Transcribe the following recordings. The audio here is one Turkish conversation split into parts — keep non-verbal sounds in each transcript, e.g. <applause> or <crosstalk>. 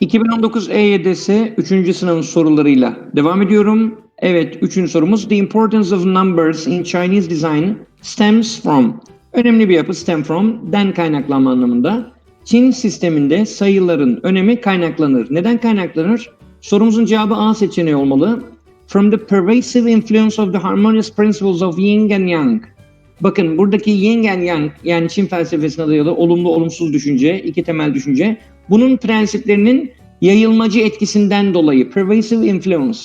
2019 EYDS 3. sınavın sorularıyla devam ediyorum. Evet, üçüncü sorumuz. The importance of numbers in Chinese design stems from. Önemli bir yapı stem from, den kaynaklanma anlamında. Çin sisteminde sayıların önemi kaynaklanır. Neden kaynaklanır? Sorumuzun cevabı A seçeneği olmalı. From the pervasive influence of the harmonious principles of yin and yang. Bakın buradaki yin and yang yani Çin felsefesine dayalı olumlu olumsuz düşünce, iki temel düşünce. Bunun prensiplerinin yayılmacı etkisinden dolayı pervasive influence.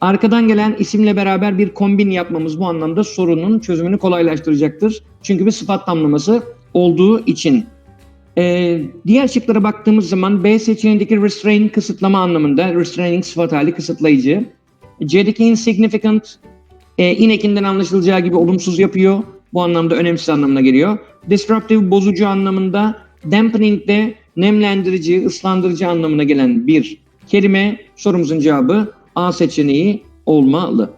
Arkadan gelen isimle beraber bir kombin yapmamız bu anlamda sorunun çözümünü kolaylaştıracaktır. Çünkü bir sıfat tamlaması olduğu için. Ee, diğer şıklara baktığımız zaman B seçeneğindeki restrain kısıtlama anlamında, restraining sıfat hali kısıtlayıcı. C'deki insignificant e, inekinden anlaşılacağı gibi olumsuz yapıyor. Bu anlamda önemsiz anlamına geliyor. Disruptive bozucu anlamında, dampening de nemlendirici, ıslandırıcı anlamına gelen bir kelime. Sorumuzun cevabı A seçeneği olmalı.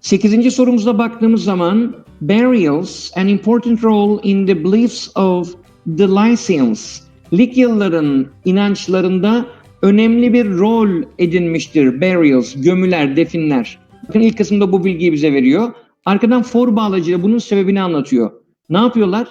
Sekizinci sorumuza baktığımız zaman burials an important role in the beliefs of the Lycians. Likyalıların inançlarında önemli bir rol edinmiştir. Burials, gömüler, definler. Bakın ilk kısımda bu bilgiyi bize veriyor. Arkadan for bağlacıyla bunun sebebini anlatıyor. Ne yapıyorlar?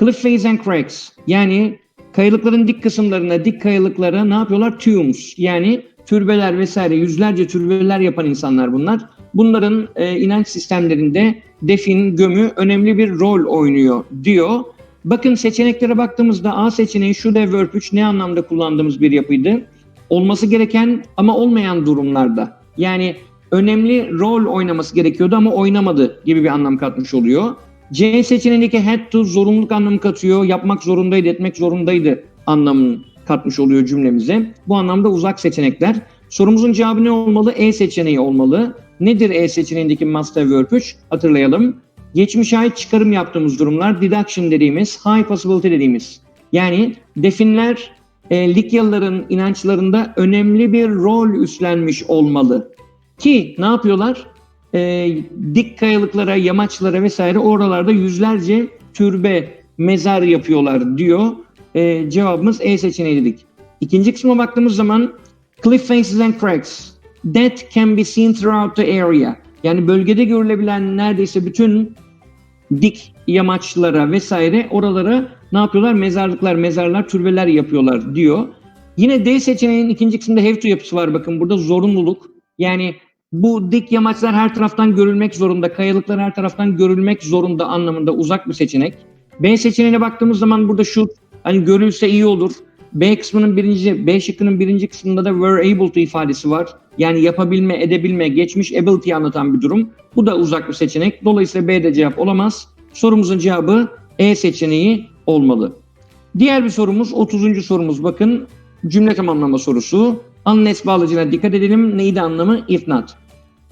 Cliff face and cracks yani kayalıkların dik kısımlarına, dik kayalıklara ne yapıyorlar? Tombs yani türbeler vesaire yüzlerce türbeler yapan insanlar bunlar. Bunların e, inanç sistemlerinde defin, gömü önemli bir rol oynuyor diyor. Bakın seçeneklere baktığımızda A seçeneği şu de verb 3 ne anlamda kullandığımız bir yapıydı? Olması gereken ama olmayan durumlarda. Yani önemli rol oynaması gerekiyordu ama oynamadı gibi bir anlam katmış oluyor. C seçeneğindeki had to zorunluluk anlamı katıyor. Yapmak zorundaydı, etmek zorundaydı anlamını katmış oluyor cümlemize. Bu anlamda uzak seçenekler. Sorumuzun cevabı ne olmalı? E seçeneği olmalı. Nedir E seçeneğindeki have verb 3? Hatırlayalım. Geçmiş ait çıkarım yaptığımız durumlar, deduction dediğimiz, high possibility dediğimiz. Yani definler e, Likyalıların inançlarında önemli bir rol üstlenmiş olmalı. Ki ne yapıyorlar? E, dik kayalıklara, yamaçlara vesaire oralarda yüzlerce türbe, mezar yapıyorlar diyor. E, cevabımız E seçeneği dedik. İkinci kısma baktığımız zaman cliff faces and cracks that can be seen throughout the area. Yani bölgede görülebilen neredeyse bütün dik yamaçlara vesaire oralara ne yapıyorlar? Mezarlıklar, mezarlar, türbeler yapıyorlar diyor. Yine D seçeneğinin ikinci kısmında have to yapısı var bakın burada zorunluluk. Yani bu dik yamaçlar her taraftan görülmek zorunda, kayalıklar her taraftan görülmek zorunda anlamında uzak bir seçenek. B seçeneğine baktığımız zaman burada şu hani görülse iyi olur. B kısmının birinci, B şıkkının birinci kısmında da were able to ifadesi var. Yani yapabilme, edebilme, geçmiş ability'yi anlatan bir durum. Bu da uzak bir seçenek. Dolayısıyla B de cevap olamaz. Sorumuzun cevabı E seçeneği olmalı. Diğer bir sorumuz 30. sorumuz bakın cümle tamamlama sorusu. Unless bağlacına dikkat edelim. Neydi anlamı? If not.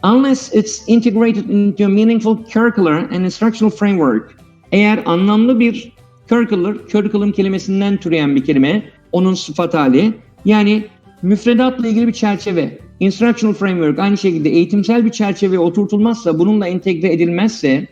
Unless it's integrated into a meaningful curricular and instructional framework. Eğer anlamlı bir curricular, curriculum kelimesinden türeyen bir kelime, onun sıfat hali. Yani müfredatla ilgili bir çerçeve, instructional framework aynı şekilde eğitimsel bir çerçeve oturtulmazsa, bununla entegre edilmezse,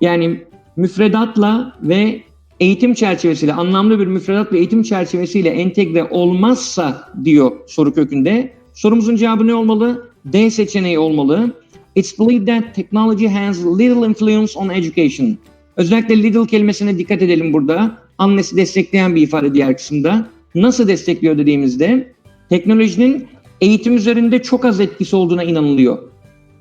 yani müfredatla ve eğitim çerçevesiyle, anlamlı bir müfredat ve eğitim çerçevesiyle entegre olmazsa diyor soru kökünde. Sorumuzun cevabı ne olmalı? D seçeneği olmalı. It's believed that technology has little influence on education. Özellikle little kelimesine dikkat edelim burada. Unless'i destekleyen bir ifade diğer kısımda. Nasıl destekliyor dediğimizde teknolojinin eğitim üzerinde çok az etkisi olduğuna inanılıyor.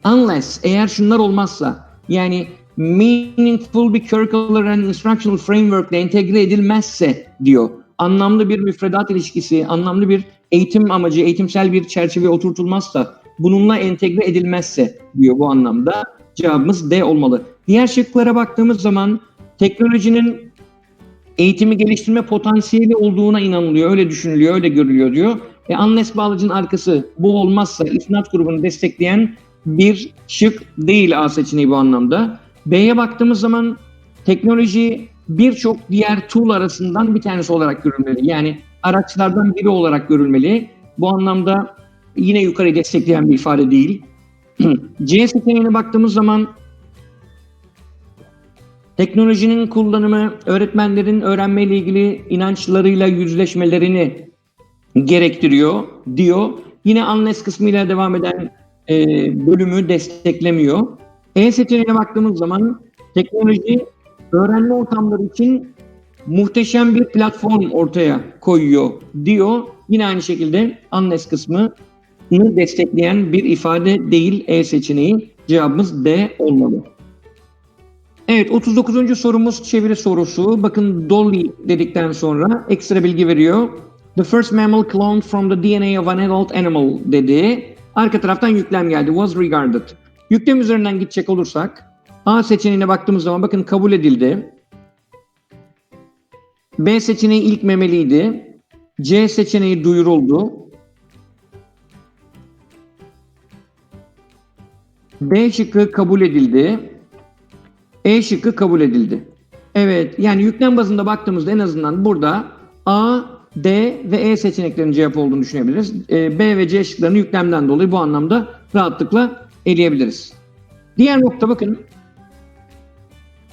Unless eğer şunlar olmazsa yani meaningful bir curricular and instructional framework ile entegre edilmezse diyor. Anlamlı bir müfredat ilişkisi, anlamlı bir eğitim amacı, eğitimsel bir çerçeve oturtulmazsa, bununla entegre edilmezse diyor bu anlamda. Cevabımız D olmalı. Diğer şıklara baktığımız zaman teknolojinin eğitimi geliştirme potansiyeli olduğuna inanılıyor. Öyle düşünülüyor, öyle görülüyor diyor. E, unless bağlacının arkası bu olmazsa if not grubunu destekleyen bir şık değil A seçeneği bu anlamda. B'ye baktığımız zaman teknoloji birçok diğer tool arasından bir tanesi olarak görülmeli. Yani araçlardan biri olarak görülmeli. Bu anlamda yine yukarı destekleyen bir ifade değil. <clears throat> C seçeneğine baktığımız zaman teknolojinin kullanımı öğretmenlerin öğrenmeyle ilgili inançlarıyla yüzleşmelerini gerektiriyor diyor. Yine unless kısmıyla devam eden e, bölümü desteklemiyor. E seçeneğine baktığımız zaman teknoloji öğrenme ortamları için muhteşem bir platform ortaya koyuyor diyor. Yine aynı şekilde unless kısmı destekleyen bir ifade değil E seçeneği. Cevabımız D olmalı. Evet 39. sorumuz çeviri sorusu. Bakın Dolly dedikten sonra ekstra bilgi veriyor. The first mammal cloned from the DNA of an adult animal dedi. Arka taraftan yüklem geldi. Was regarded. Yüklem üzerinden gidecek olursak A seçeneğine baktığımız zaman bakın kabul edildi. B seçeneği ilk memeliydi. C seçeneği duyuruldu. D şıkkı kabul edildi. E şıkkı kabul edildi. Evet yani yüklem bazında baktığımızda en azından burada A, D ve E seçeneklerinin cevap olduğunu düşünebiliriz. E, B ve C şıklarını yüklemden dolayı bu anlamda rahatlıkla eleyebiliriz. Diğer nokta bakın.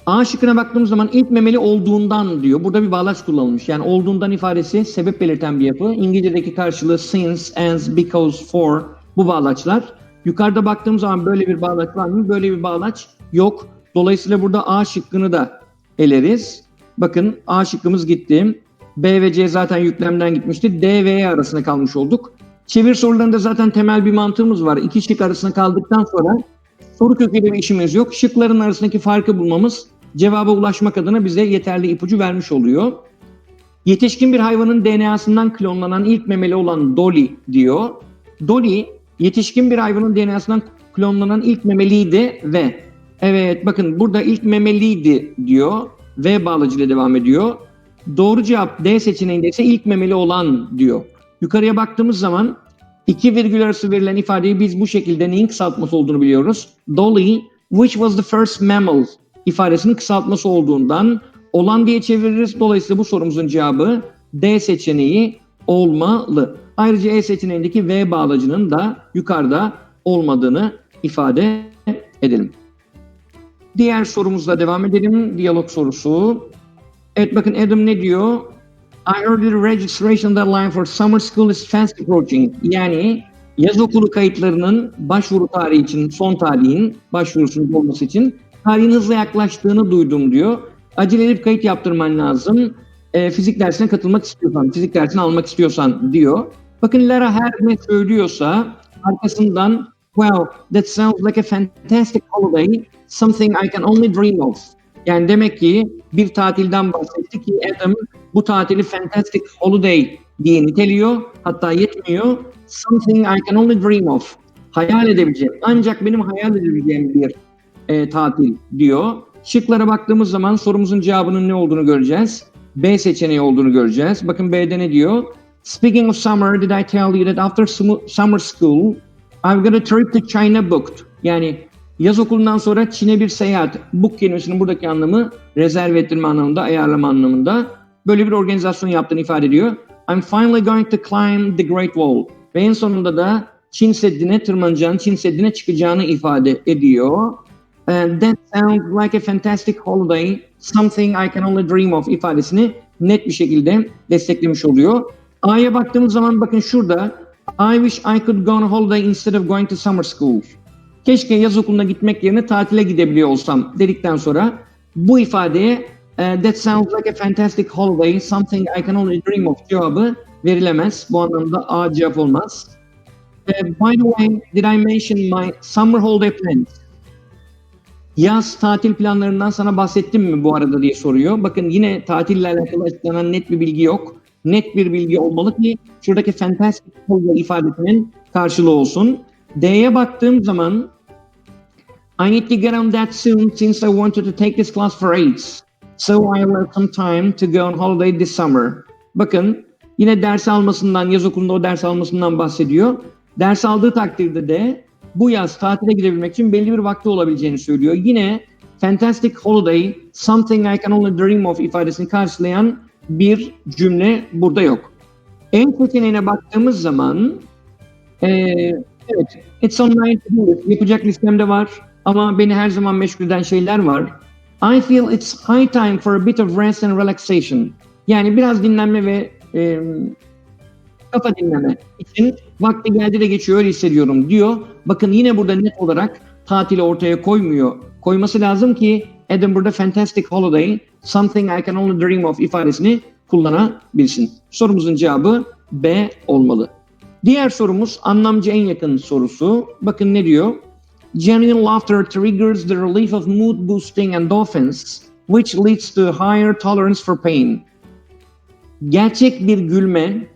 A şıkkına baktığımız zaman ilk memeli olduğundan diyor. Burada bir bağlaç kullanılmış. Yani olduğundan ifadesi sebep belirten bir yapı. İngilizce'deki karşılığı since, as, because, for bu bağlaçlar. Yukarıda baktığımız zaman böyle bir bağlaç var mı? Böyle bir bağlaç yok. Dolayısıyla burada A şıkkını da eleriz. Bakın A şıkkımız gitti. B ve C zaten yüklemden gitmişti. D ve E arasında kalmış olduk. Çevir sorularında zaten temel bir mantığımız var. İki şık arasında kaldıktan sonra soru köküyle bir işimiz yok. Şıkların arasındaki farkı bulmamız cevaba ulaşmak adına bize yeterli ipucu vermiş oluyor. Yetişkin bir hayvanın DNA'sından klonlanan ilk memeli olan Dolly diyor. Dolly yetişkin bir hayvanın DNA'sından klonlanan ilk memeliydi ve evet bakın burada ilk memeliydi diyor ve bağlacıyla devam ediyor. Doğru cevap D seçeneğinde ise ilk memeli olan diyor. Yukarıya baktığımız zaman iki virgül arası verilen ifadeyi biz bu şekilde neyin kısaltması olduğunu biliyoruz. Dolly, which was the first mammal ifadesinin kısaltması olduğundan olan diye çeviririz. Dolayısıyla bu sorumuzun cevabı D seçeneği olmalı. Ayrıca E seçeneğindeki V bağlacının da yukarıda olmadığını ifade edelim. Diğer sorumuzla devam edelim. Diyalog sorusu. Evet bakın Adam ne diyor? I heard the registration deadline for summer school is fast approaching. Yani yaz okulu kayıtlarının başvuru tarihi için, son tarihin başvurusunun olması için tarihin hızla yaklaştığını duydum diyor. Acele edip kayıt yaptırman lazım. E, fizik dersine katılmak istiyorsan, fizik dersini almak istiyorsan diyor. Bakın Lara her ne söylüyorsa arkasından well that sounds like a fantastic holiday, something I can only dream of. Yani demek ki bir tatilden bahsetti ki Adam bu tatili fantastic holiday diye niteliyor. Hatta yetmiyor. Something I can only dream of. Hayal edebileceğim. Ancak benim hayal edebileceğim bir e, tatil diyor. Şıklara baktığımız zaman sorumuzun cevabının ne olduğunu göreceğiz. B seçeneği olduğunu göreceğiz. Bakın B'de ne diyor? Speaking of summer, did I tell you that after summer school, I've got a trip to China booked. Yani yaz okulundan sonra Çin'e bir seyahat. Book kelimesinin buradaki anlamı rezerv ettirme anlamında, ayarlama anlamında. Böyle bir organizasyon yaptığını ifade ediyor. I'm finally going to climb the Great Wall. Ve en sonunda da Çin Seddi'ne tırmanacağını, Çin Seddi'ne çıkacağını ifade ediyor. And that sounds like a fantastic holiday, something I can only dream of ifadesini net bir şekilde desteklemiş oluyor. A'ya baktığımız zaman bakın şurada I wish I could go on holiday instead of going to summer school. Keşke yaz okuluna gitmek yerine tatile gidebiliyor olsam dedikten sonra bu ifadeye that sounds like a fantastic holiday, something I can only dream of cevabı verilemez. Bu anlamda A cevap olmaz. Uh, by the way, did I mention my summer holiday plans? Yaz tatil planlarından sana bahsettim mi bu arada diye soruyor. Bakın yine tatille alakalı açıklanan net bir bilgi yok. Net bir bilgi olmalı ki şuradaki fantastic holiday ifadesinin karşılığı olsun. D'ye baktığım zaman I need to get on that soon since I wanted to take this class for AIDS. So I will some time to go on holiday this summer. Bakın yine ders almasından, yaz okulunda o ders almasından bahsediyor. Ders aldığı takdirde de bu yaz tatile gidebilmek için belli bir vakti olabileceğini söylüyor. Yine fantastic holiday, something I can only dream of ifadesini karşılayan bir cümle burada yok. En seçeneğine baktığımız zaman ee, evet, it's on Yapacak listemde var ama beni her zaman meşgul eden şeyler var. I feel it's high time for a bit of rest and relaxation. Yani biraz dinlenme ve e, kafa dinleme için vakti geldi de geçiyor öyle hissediyorum diyor. Bakın yine burada net olarak tatili ortaya koymuyor. Koyması lazım ki Edinburgh'da fantastic holiday, something I can only dream of ifadesini kullanabilsin. Sorumuzun cevabı B olmalı. Diğer sorumuz anlamcı en yakın sorusu. Bakın ne diyor? Genuine laughter triggers the relief of mood boosting endorphins, which leads to higher tolerance for pain. Gerçek bir gülme,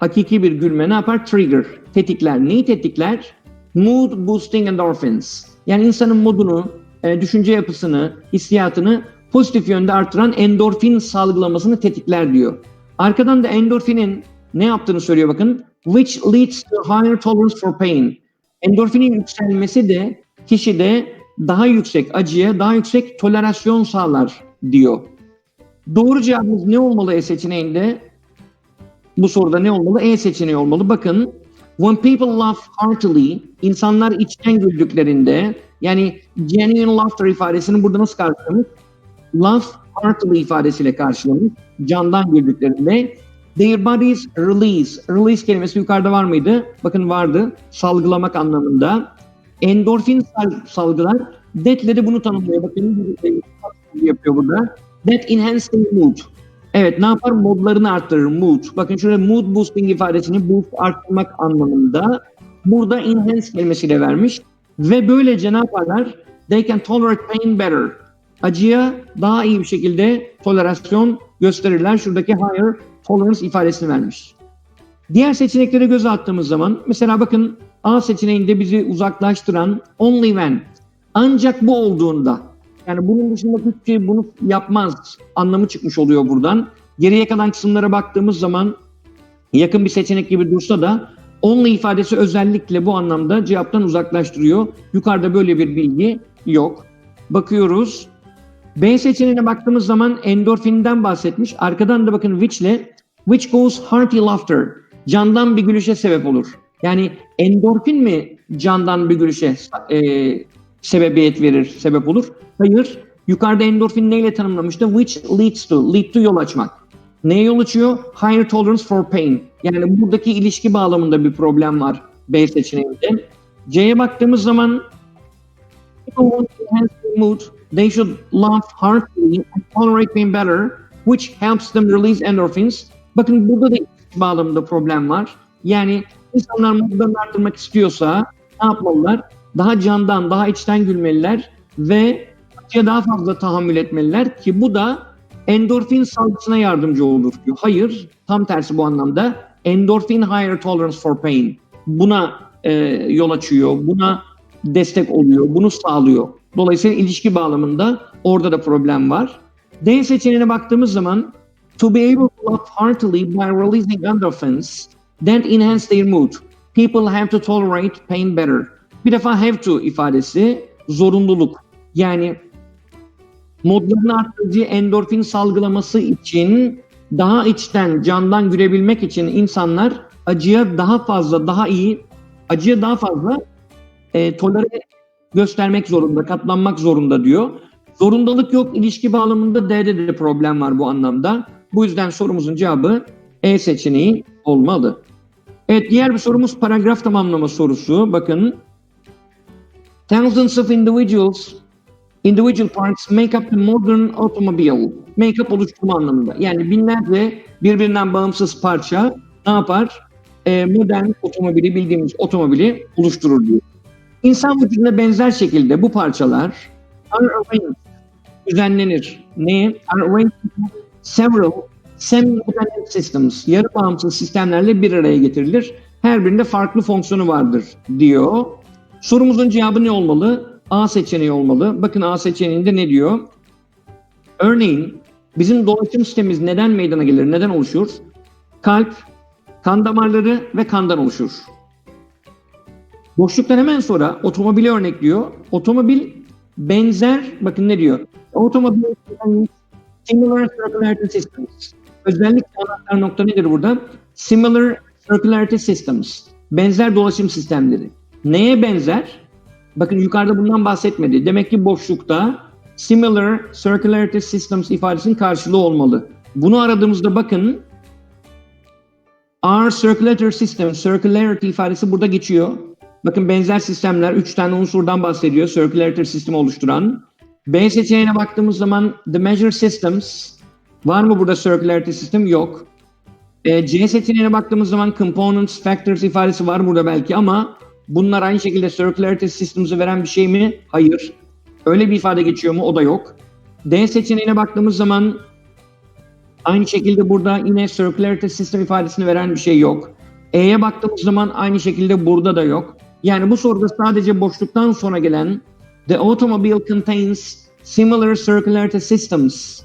hakiki bir gülme ne yapar? Trigger, tetikler. Neyi tetikler? Mood boosting endorphins. Yani insanın modunu, e, düşünce yapısını, hissiyatını pozitif yönde artıran endorfin salgılamasını tetikler diyor. Arkadan da endorfinin ne yaptığını söylüyor bakın. Which leads to higher tolerance for pain. Endorfinin yükselmesi de kişide daha yüksek acıya, daha yüksek tolerasyon sağlar diyor. Doğru cevabımız ne olmalı E seçeneğinde? Bu soruda ne olmalı? E seçeneği olmalı. Bakın, when people laugh heartily, insanlar içten güldüklerinde, yani genuine laughter ifadesini burada nasıl karşılamış? Laugh heartily ifadesiyle karşılamış. Candan güldüklerinde. Their bodies release. Release kelimesi yukarıda var mıydı? Bakın vardı. Salgılamak anlamında. Endorfin sal- salgılar. That'le de bunu tanımlıyor. Bakın bir- yapıyor burada. That enhances the mood. Evet ne yapar? Modlarını arttırır. Mood. Bakın şurada mood boosting ifadesini boost arttırmak anlamında. Burada enhance kelimesiyle vermiş. Ve böylece ne yaparlar? They can tolerate pain better. Acıya daha iyi bir şekilde tolerasyon gösterirler. Şuradaki higher tolerance ifadesini vermiş. Diğer seçeneklere göz attığımız zaman mesela bakın A seçeneğinde bizi uzaklaştıran only when ancak bu olduğunda yani bunun dışında hiçbir şey bunu yapmaz anlamı çıkmış oluyor buradan. Geriye kalan kısımlara baktığımız zaman yakın bir seçenek gibi dursa da only ifadesi özellikle bu anlamda cevaptan uzaklaştırıyor. Yukarıda böyle bir bilgi yok. Bakıyoruz. B seçeneğine baktığımız zaman endorfinden bahsetmiş. Arkadan da bakın which ile which goes hearty laughter. Candan bir gülüşe sebep olur. Yani endorfin mi candan bir gülüşe e, sebebiyet verir, sebep olur? Hayır. Yukarıda endorfin neyle tanımlamıştı? Which leads to. Lead to yol açmak. Neye yol açıyor? Higher tolerance for pain. Yani buradaki ilişki bağlamında bir problem var B seçeneğinde. C'ye baktığımız zaman mood, they should laugh heartily and tolerate pain better, which helps them release endorphins. Bakın burada da ilişki bağlamında problem var. Yani insanlar modlarını arttırmak istiyorsa ne yapmalılar? Daha candan, daha içten gülmeliler ve acıya daha fazla tahammül etmeliler ki bu da endorfin salgısına yardımcı olur diyor. Hayır, tam tersi bu anlamda. Endorfin higher tolerance for pain. Buna e, yol açıyor, buna destek oluyor, bunu sağlıyor. Dolayısıyla ilişki bağlamında orada da problem var. D seçeneğine baktığımız zaman to be able to laugh heartily by releasing endorphins that enhance their mood. People have to tolerate pain better. Bir defa have to ifadesi zorunluluk. Yani modlarını arttırıcı endorfin salgılaması için daha içten, candan gülebilmek için insanlar acıya daha fazla, daha iyi, acıya daha fazla e, tolere göstermek zorunda, katlanmak zorunda diyor. Zorundalık yok, ilişki bağlamında D'de de problem var bu anlamda. Bu yüzden sorumuzun cevabı E seçeneği olmalı. Evet, diğer bir sorumuz paragraf tamamlama sorusu. Bakın. Thousands of individuals individual parts make up the modern automobile. Make up oluşturma anlamında. Yani binlerce birbirinden bağımsız parça ne yapar? Ee, modern otomobili, bildiğimiz otomobili oluşturur diyor. İnsan vücuduna benzer şekilde bu parçalar are arranged, düzenlenir. Ne? Are arranged several semi-independent systems, yarı bağımsız sistemlerle bir araya getirilir. Her birinde farklı fonksiyonu vardır diyor. Sorumuzun cevabı ne olmalı? A seçeneği olmalı. Bakın A seçeneğinde ne diyor? Örneğin bizim dolaşım sistemimiz neden meydana gelir, neden oluşur? Kalp, kan damarları ve kandan oluşur. Boşluktan hemen sonra otomobili örnekliyor. Otomobil benzer, bakın ne diyor? Otomobil similar circularity systems. Özellikle anahtar nokta nedir burada? Similar circularity systems. Benzer dolaşım sistemleri. Neye benzer? Bakın yukarıda bundan bahsetmedi. Demek ki boşlukta similar circularity systems ifadesinin karşılığı olmalı. Bunu aradığımızda bakın Our circulator system, circularity ifadesi burada geçiyor. Bakın benzer sistemler, üç tane unsurdan bahsediyor circularity sistemi oluşturan. B seçeneğine baktığımız zaman the measure systems, var mı burada circularity system? Yok. E, C seçeneğine baktığımız zaman components, factors ifadesi var burada belki ama bunlar aynı şekilde circularity systems'ı veren bir şey mi? Hayır. Öyle bir ifade geçiyor mu? O da yok. D seçeneğine baktığımız zaman aynı şekilde burada yine circularity system ifadesini veren bir şey yok. E'ye baktığımız zaman aynı şekilde burada da yok. Yani bu soruda sadece boşluktan sonra gelen the automobile contains similar circularity systems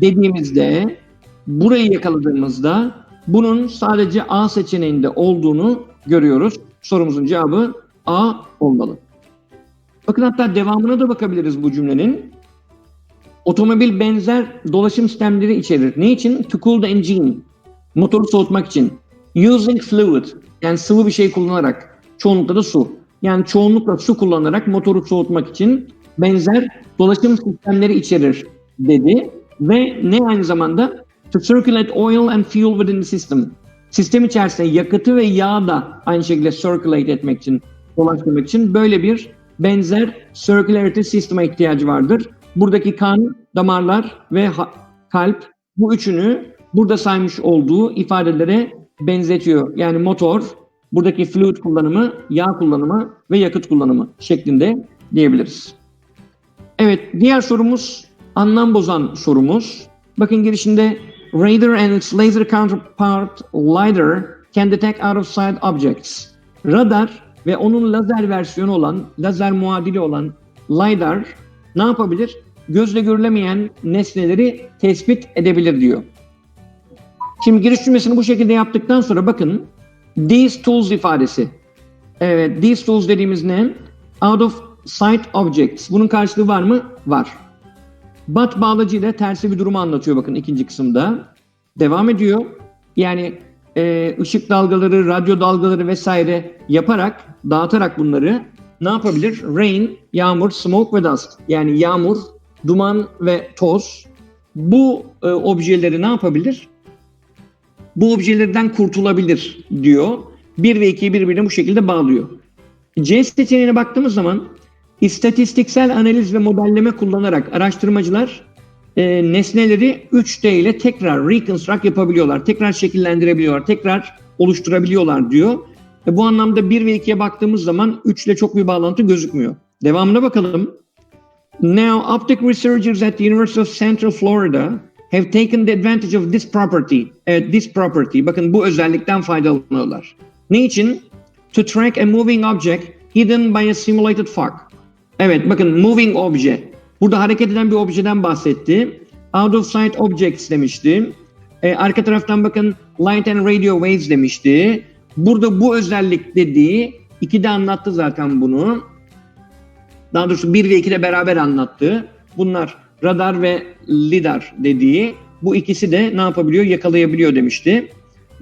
dediğimizde burayı yakaladığımızda bunun sadece A seçeneğinde olduğunu görüyoruz. Sorumuzun cevabı A olmalı. Bakın hatta devamına da bakabiliriz bu cümlenin. Otomobil benzer dolaşım sistemleri içerir. Ne için? To cool the engine. Motoru soğutmak için. Using fluid. Yani sıvı bir şey kullanarak. Çoğunlukla da su. Yani çoğunlukla su kullanarak motoru soğutmak için benzer dolaşım sistemleri içerir dedi. Ve ne aynı zamanda? To circulate oil and fuel within the system. Sistem içerisinde yakıtı ve yağı da aynı şekilde circulate etmek için, dolaştırmak için böyle bir benzer circularity sisteme ihtiyacı vardır. Buradaki kan, damarlar ve kalp bu üçünü burada saymış olduğu ifadelere benzetiyor. Yani motor, buradaki fluid kullanımı, yağ kullanımı ve yakıt kullanımı şeklinde diyebiliriz. Evet, diğer sorumuz anlam bozan sorumuz. Bakın girişinde radar and its laser counterpart LiDAR can detect out of sight objects. Radar ve onun lazer versiyonu olan, lazer muadili olan LiDAR ne yapabilir? Gözle görülemeyen nesneleri tespit edebilir diyor. Şimdi giriş cümlesini bu şekilde yaptıktan sonra bakın these tools ifadesi. Evet, these tools dediğimiz ne? Out of sight objects. Bunun karşılığı var mı? Var. But bağlacıyla tersi bir durumu anlatıyor bakın ikinci kısımda. Devam ediyor. Yani e, ışık dalgaları, radyo dalgaları vesaire yaparak, dağıtarak bunları ne yapabilir? Rain, yağmur, smoke ve dust. Yani yağmur, duman ve toz. Bu e, objeleri ne yapabilir? Bu objelerden kurtulabilir diyor. 1 ve 2'yi birbirine bu şekilde bağlıyor. C seçeneğine baktığımız zaman istatistiksel analiz ve modelleme kullanarak araştırmacılar e, nesneleri 3D ile tekrar reconstruct yapabiliyorlar. Tekrar şekillendirebiliyorlar, tekrar oluşturabiliyorlar diyor. E, bu anlamda 1 ve 2'ye baktığımız zaman 3 ile çok bir bağlantı gözükmüyor. Devamına bakalım. Now, optic researchers at the University of Central Florida have taken the advantage of this property. Evet, this property. Bakın bu özellikten faydalanıyorlar. Ne için? To track a moving object hidden by a simulated fog. Evet, bakın moving obje. Burada hareket eden bir objeden bahsetti. Out of sight objects demişti. Ee, arka taraftan bakın light and radio waves demişti. Burada bu özellik dediği, iki de anlattı zaten bunu. Daha doğrusu 1 ve 2'de beraber anlattı. Bunlar radar ve lidar dediği. Bu ikisi de ne yapabiliyor? Yakalayabiliyor demişti.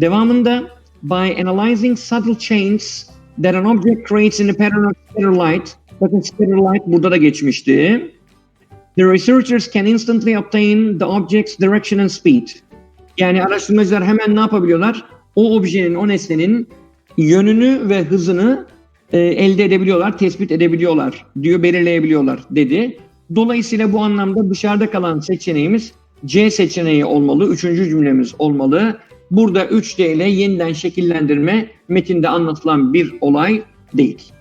Devamında by analyzing subtle changes that an object creates in a pattern of scatter light. Bakın scatter light burada da geçmişti. The researchers can instantly obtain the object's direction and speed. Yani araştırmacılar hemen ne yapabiliyorlar? O objenin, o nesnenin yönünü ve hızını e, elde edebiliyorlar, tespit edebiliyorlar diyor, belirleyebiliyorlar dedi. Dolayısıyla bu anlamda dışarıda kalan seçeneğimiz C seçeneği olmalı, üçüncü cümlemiz olmalı. Burada 3D ile yeniden şekillendirme metinde anlatılan bir olay değil.